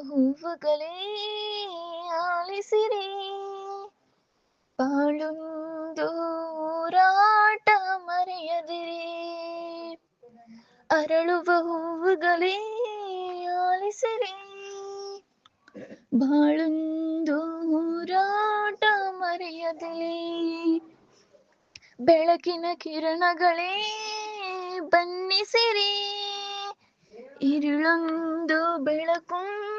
ಹೂವುಗಳೇ ಆಲಿಸಿರಿ. ಬಾಳುಂದು ರಾಟ ಮರೆಯದಿರಿ. ಅರಳುವ ಹೂವುಗಳೇ ಆಲಿಸಿರಿ. ಬಾಳೊಂದು ಹೋರಾಟ ಮರೆಯದಿರಿ. ಬೆಳಕಿನ ಕಿರಣಗಳೇ ಬನ್ನಿಸಿರಿ. ഇരുളൊന്തു വിളക്കും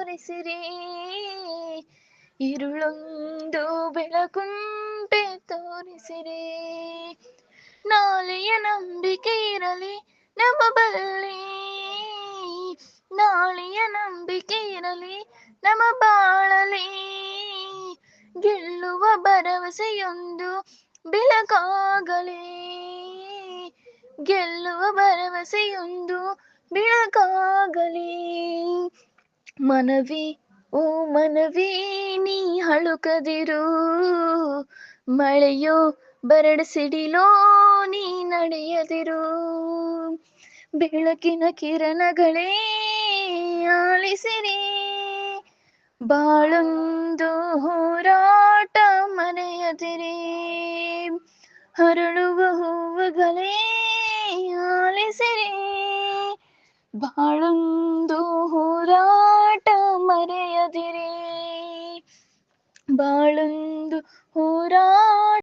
ತೋರಿಸಿರಿ ഇരുಳೊಂದು ಬೆಳಕುಂಟೆ ತೋರಿಸಿರಿ ನಾಳೆಯ ನಂಬಿಕೆ ಇರಲಿ ನಮ್ಮ ಬಳ್ಳಿ ನಾಳೆಯ ನಂಬಿಕೆ ಇರಲಿ ನಮ್ಮ ಬಾಳಲಿ ಗೆಲ್ಲುವ ಭರವಸೆಯೊಂದು ಬೆಳಕಾಗಲಿ ಗೆಲ್ಲುವ ಭರವಸೆಯೊಂದು ಬೆಳಕಾಗಲಿ ಮನವಿ, ಓ ಮನವಿ, ನೀ ಹಳುಕದಿರು. ಮಳೆಯೋ ಬರಡ ಸಿಡಿಲೋ, ನೀ ನಡೆಯದಿರು. ಬೆಳಕಿನ ಕಿರಣಗಳೇ, ಆಲಿಸಿರಿ. ಬಾಳೊಂದು ಹೋರಾಟ ಮನೆಯದಿರಿ. ಹರಳುವ ಹೂವುಗಳೇ, ಆಲಿಸಿರಿ. ಬಾಳೊಂದು ಹೋರಾಟ മറയതിരേ ബാളുന്തു ഹോരാ